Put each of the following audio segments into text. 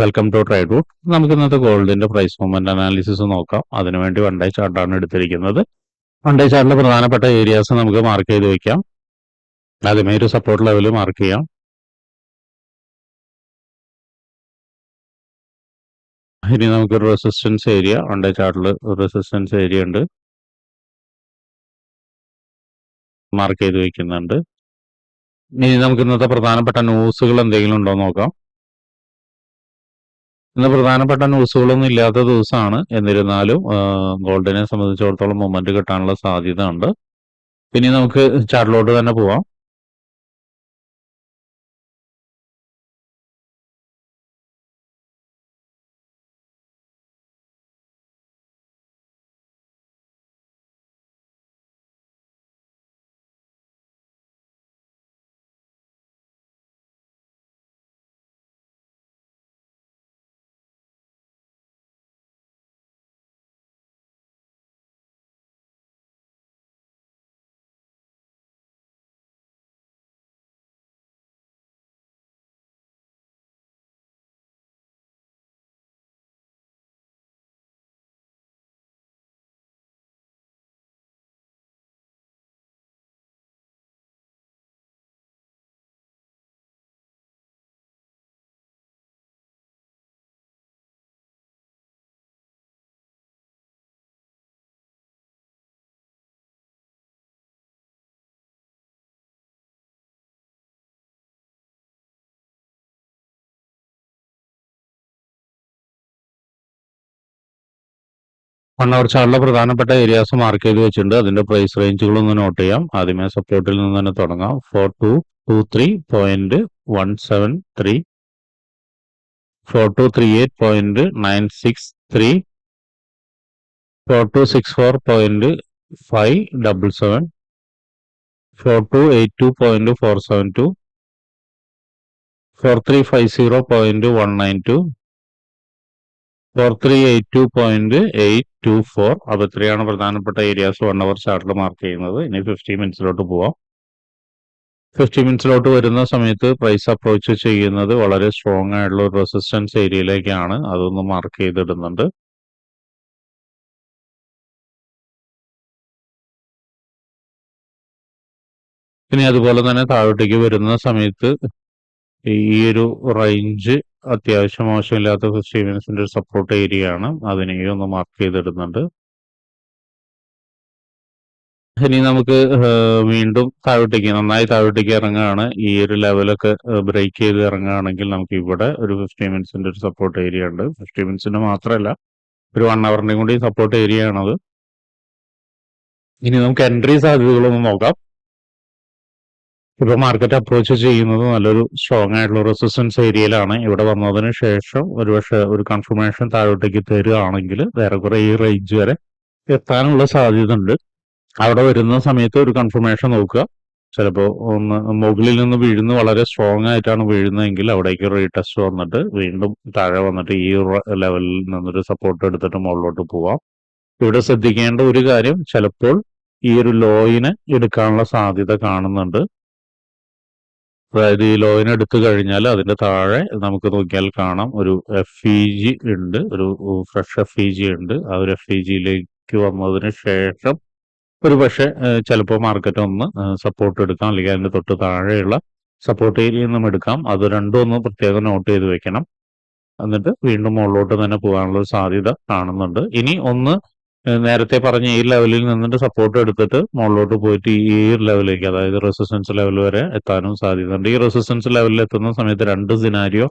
Welcome to trade root നമുക്ക് ഇന്നത്തെ ഗോൾഡിന്റെ പ്രൈസ് മൂവ്മെന്റ് അനാലിസിസ് നോക്കാം. അതിനുവേണ്ടി വൺ ഡേ ചാർട്ടാണ് എടുത്തിരിക്കുന്നത്. വൺ ഡേ ചാർട്ടിലെ പ്രധാനപ്പെട്ട ഏരിയാസ് നമുക്ക് മാർക്ക് ചെയ്ത് വെക്കാം. ആദ്യമേ ഒരു സപ്പോർട്ട് ലെവൽ മാർക്ക് ചെയ്യാം. ഇനി നമുക്ക് റെസിസ്റ്റൻസ് ഏരിയ വൺ ഡേ ചാർട്ടിൽ റെസിസ്റ്റൻസ് ഏരിയ ഉണ്ട്. മാർക്ക് ചെയ്ത് വെക്കുന്നുണ്ട്. ഇനി നമുക്ക് ഇന്നത്തെ പ്രധാനപ്പെട്ട ന്യൂസുകൾ എന്തെങ്കിലും ഉണ്ടോ നോക്കാം. ഇന്ന് പ്രധാനപ്പെട്ട ന്യൂസുകളൊന്നും ഇല്ലാത്ത ദിവസമാണ് എന്നിരുന്നാലും ഗോൾഡിനെ സംബന്ധിച്ചിടത്തോളം മൊമെന്റ് കിട്ടാനുള്ള സാധ്യത ഉണ്ട് പിന്നെ നമുക്ക് ചാർട്ടിലോട്ട് തന്നെ പോവാം. അവർ ചാർട്ടിലെ പ്രധാനപ്പെട്ട ഏരിയാസ് മാർക്ക് ചെയ്ത് വെച്ചിട്ടുണ്ട്. അതിന്റെ പ്രൈസ് റേഞ്ചുകൾ ഒന്ന് നോട്ട് ചെയ്യാം. ആദ്യമേ സപ്പോർട്ടിൽ നിന്ന് തന്നെ തുടങ്ങാം. Four two two three point one seven three four two three eight point nine six three four two six four point five double seven four two eight two point four seven two four three five zero point one nine two four three eight two point eight two four അത് ഇത്രയാണ് പ്രധാനപ്പെട്ട areas one hour ചാർട്ടിൽ mark ചെയ്യുന്നത്. ഇനി fifty മിനിറ്റ്സിലോട്ട് പോവാം. Fifty മിനിറ്റ്സിലോട്ട് വരുന്ന സമയത്ത് price approach ചെയ്യുന്നത് വളരെ സ്ട്രോങ് ആയിട്ടുള്ള ഒരു റെസിസ്റ്റൻസ് ഏരിയയിലേക്കാണ് അതൊന്ന് മാർക്ക് ചെയ്തിടുന്നുണ്ട്. ഇനി അതുപോലെ തന്നെ താഴോട്ടേക്ക് വരുന്ന സമയത്ത് ഈ ഒരു റേഞ്ച് അത്യാവശ്യം ആവശ്യമില്ലാത്ത ഫിഫ്റ്റി ഒരു സപ്പോർട്ട് ഏരിയ ആണ്. അതിനെയും ഒന്ന് മാർക്ക് ചെയ്തിടുന്നുണ്ട്. ഇനി നമുക്ക് വീണ്ടും താഴോട്ടേക്ക് നന്നായി താഴോട്ടേക്ക് ഇറങ്ങുകയാണ്. ഈ ഒരു ലെവലൊക്കെ ബ്രേക്ക് ചെയ്ത് ഇറങ്ങുകയാണെങ്കിൽ നമുക്ക് ഇവിടെ ഒരു ഫിഫ്റ്റി മിനിറ്റ്സിന്റെ ഒരു സപ്പോർട്ട് ഏരിയ ഉണ്ട്. ഫിഫ്റ്റി മിനിറ്റ്സിന്റെ മാത്രമല്ല ഒരു വൺ അവറിന്റെയും കൂടി സപ്പോർട്ട് ഏരിയ ആണത്. ഇനി നമുക്ക് എൻട്രി സാധ്യതകളൊന്ന് നോക്കാം. ഇപ്പൊ മാർക്കറ്റ് അപ്രോച്ച് ചെയ്യുന്നത് നല്ലൊരു സ്ട്രോങ് ആയിട്ടുള്ള റെസിസ്റ്റൻസ് ഏരിയയിലാണ് ഇവിടെ വന്നതിന് ശേഷം ഒരുപക്ഷെ ഒരു കൺഫർമേഷൻ താഴോട്ടേക്ക് തരികയാണെങ്കിൽ കുറെ ഈ റേഞ്ച് വരെ എത്താനുള്ള സാധ്യത ഉണ്ട് അവിടെ വരുന്ന സമയത്ത് ഒരു കൺഫർമേഷൻ നോക്കുക. ചിലപ്പോൾ ഒന്ന് മുകളിൽ നിന്ന് വീഴുന്ന വളരെ സ്ട്രോങ് ആയിട്ടാണ് വീഴുന്നതെങ്കിൽ അവിടേക്ക് റീടെസ്റ്റ് വന്നിട്ട് വീണ്ടും താഴെ വന്നിട്ട് ഈ ലെവലിൽ നിന്നൊരു സപ്പോർട്ട് എടുത്തിട്ട് മുകളിലോട്ട് പോവാം. ഇവിടെ ശ്രദ്ധിക്കേണ്ട ഒരു കാര്യം ചിലപ്പോൾ ഈ ഒരു ലോയിനെ എടുക്കാനുള്ള സാധ്യത കാണുന്നുണ്ട്. അതായത് ഈ ലോയിൻ എടുത്തു കഴിഞ്ഞാൽ അതിന്റെ താഴെ നമുക്ക് നോക്കിയാൽ കാണാം ഒരു എഫ് ഇ ജി ഉണ്ട് ഒരു ഫ്രഷ് എഫ് ഇ ജി ഉണ്ട്. ആ ഒരു എഫ് ഇ ജിയിലേക്ക് വന്നതിന് ശേഷം ഒരു പക്ഷേ ചിലപ്പോൾ മാർക്കറ്റ് ഒന്ന് സപ്പോർട്ട് എടുക്കാം അല്ലെങ്കിൽ അതിന്റെ തൊട്ട് താഴെയുള്ള സപ്പോർട്ട് ഏരിയ നിന്നും എടുക്കാം. അത് രണ്ടും ഒന്ന് പ്രത്യേകം നോട്ട് ചെയ്ത് വെക്കണം. എന്നിട്ട് വീണ്ടും മുകളിലോട്ട് തന്നെ പോകാനുള്ള സാധ്യത കാണുന്നുണ്ട്. ഇനി ഒന്ന് നേരത്തെ പറഞ്ഞ ഈ ലെവലിൽ നിന്നിട്ട് സപ്പോർട്ട് എടുത്തിട്ട് മുകളിലോട്ട് പോയിട്ട് ഈ ലെവലിലേക്ക് അതായത് റെസിസ്റ്റൻസ് ലെവൽ വരെ എത്താനും സാധ്യതയുണ്ട്. ഈ റെസിസ്റ്റൻസ് ലെവലിൽ എത്തുന്ന സമയത്ത് രണ്ട് സിനാരിയോ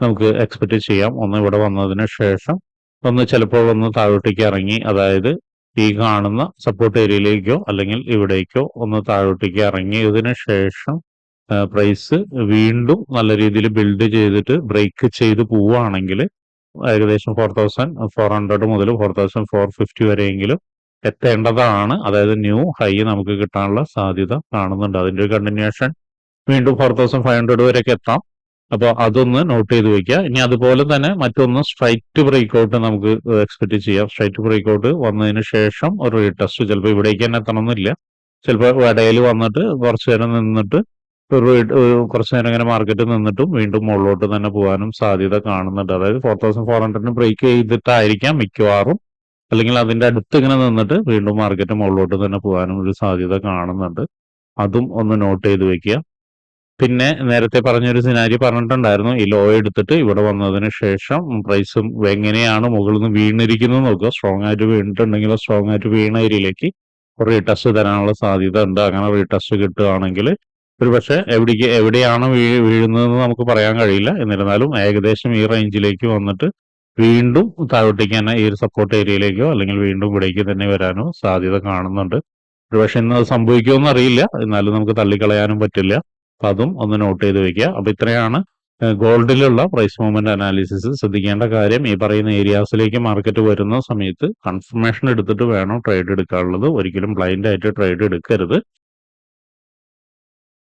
നമുക്ക് എക്സ്പെക്ട് ചെയ്യാം. ഒന്ന് ഇവിടെ വന്നതിന് ശേഷം ഒന്ന് ചിലപ്പോൾ ഒന്ന് താഴോട്ടേക്ക് ഇറങ്ങി അതായത് ഈ കാണുന്ന സപ്പോർട്ട് ഏരിയയിലേക്കോ അല്ലെങ്കിൽ ഇവിടേക്കോ ഒന്ന് താഴോട്ടേക്ക് ഇറങ്ങിയതിന് ശേഷം പ്രൈസ് വീണ്ടും നല്ല രീതിയിൽ ബിൽഡ് ചെയ്തിട്ട് ബ്രേക്ക് ചെയ്ത് പോവുകയാണെങ്കിൽ ഏകദേശം ഫോർ തൗസൻഡ് ഫോർ ഹൺഡ്രഡ് മുതൽ ഫോർ തൗസൻഡ് ഫോർ ഫിഫ്റ്റി വരെയെങ്കിലും എത്തേണ്ടതാണ്. അതായത് ന്യൂ ഹൈ നമുക്ക് കിട്ടാനുള്ള സാധ്യത കാണുന്നുണ്ട്. അതിന്റെ ഒരു കണ്ടിന്യൂഷൻ വീണ്ടും ഫോർ തൗസൻഡ് ഫൈവ് ഹൺഡ്രഡ് വരെയൊക്കെ എത്താം. അപ്പോൾ അതൊന്ന് നോട്ട് ചെയ്ത് വെക്കുക. ഇനി അതുപോലെ തന്നെ മറ്റൊന്ന് സ്ട്രൈറ്റ് ബ്രേക്ക് ഔട്ട് നമുക്ക് എക്സ്പെക്ട് ചെയ്യാം. സ്ട്രൈറ്റ് ബ്രേക്ക് ഔട്ട് വന്നതിന് ശേഷം ഒരു റീടെസ്റ്റ് ചിലപ്പോൾ ഇവിടേക്ക് തന്നെ എത്തണമെന്നില്ല ചിലപ്പോൾ ഇടയിൽ വന്നിട്ട് കുറച്ചു നേരം നിന്നിട്ട് ഒരു കുറച്ച് നേരം ഇങ്ങനെ മാർക്കറ്റ് നിന്നിട്ടും വീണ്ടും മുകളിലോട്ട് തന്നെ പോകാനും സാധ്യത കാണുന്നുണ്ട്. അതായത് ഫോർ തൗസൻഡ് ഫോർ ഹൺഡ്രഡിന് ബ്രേക്ക് ചെയ്തിട്ടായിരിക്കാം മിക്കവാറും. അല്ലെങ്കിൽ അതിന്റെ അടുത്ത് ഇങ്ങനെ നിന്നിട്ട് വീണ്ടും മാർക്കറ്റ് മുകളിലോട്ട് തന്നെ പോകാനും ഒരു സാധ്യത കാണുന്നുണ്ട്. അതും ഒന്ന് നോട്ട് ചെയ്ത് വെക്കുക. പിന്നെ നേരത്തെ പറഞ്ഞൊരു സിനാരി പറഞ്ഞിട്ടുണ്ടായിരുന്നു. ഈ ലോ എടുത്തിട്ട് ഇവിടെ വന്നതിന് ശേഷം പ്രൈസും എങ്ങനെയാണ് മുകളിൽ നിന്ന് വീണിരിക്കുന്നത് നോക്കുക. സ്ട്രോങ് ആയിട്ട് വീണിട്ടുണ്ടെങ്കിലോ സ്ട്രോങ് ആയിട്ട് വീണ ഏരിയയിലേക്ക് റീടെസ്റ്റ് തരാനുള്ള സാധ്യത ഉണ്ട്. അങ്ങനെ റീടെസ്റ്റ് കിട്ടുകയാണെങ്കിൽ ഒരു പക്ഷേ എവിടേക്ക് എവിടെയാണ് വീ വീഴുന്നതെന്ന് നമുക്ക് പറയാൻ കഴിയില്ല. എന്നിരുന്നാലും ഏകദേശം ഈ റേഞ്ചിലേക്ക് വന്നിട്ട് വീണ്ടും താഴോട്ടേക്ക് തന്നെ ഈ ഒരു സപ്പോർട്ട് ഏരിയയിലേക്കോ അല്ലെങ്കിൽ വീണ്ടും ഇവിടേക്ക് തന്നെ വരാനോ സാധ്യത കാണുന്നുണ്ട്. ഒരു പക്ഷെ ഇന്ന് അത് സംഭവിക്കുമെന്ന് അറിയില്ല. എന്നാലും നമുക്ക് തള്ളിക്കളയാനും പറ്റില്ല. അപ്പൊ അതും ഒന്ന് നോട്ട് ചെയ്ത് വെക്കുക. അപ്പൊ ഇത്രയാണ് ഗോൾഡിലുള്ള പ്രൈസ് മൂവ്മെന്റ് അനാലിസിസ് ശ്രദ്ധിക്കേണ്ട കാര്യം. ഈ പറയുന്ന ഏരിയാസിലേക്ക് മാർക്കറ്റ് വരുന്ന സമയത്ത് കൺഫർമേഷൻ എടുത്തിട്ട് വേണം ട്രേഡ് എടുക്കാനുള്ളത്. ഒരിക്കലും ബ്ലൈൻഡ് ആയിട്ട് ട്രേഡ് എടുക്കരുത്.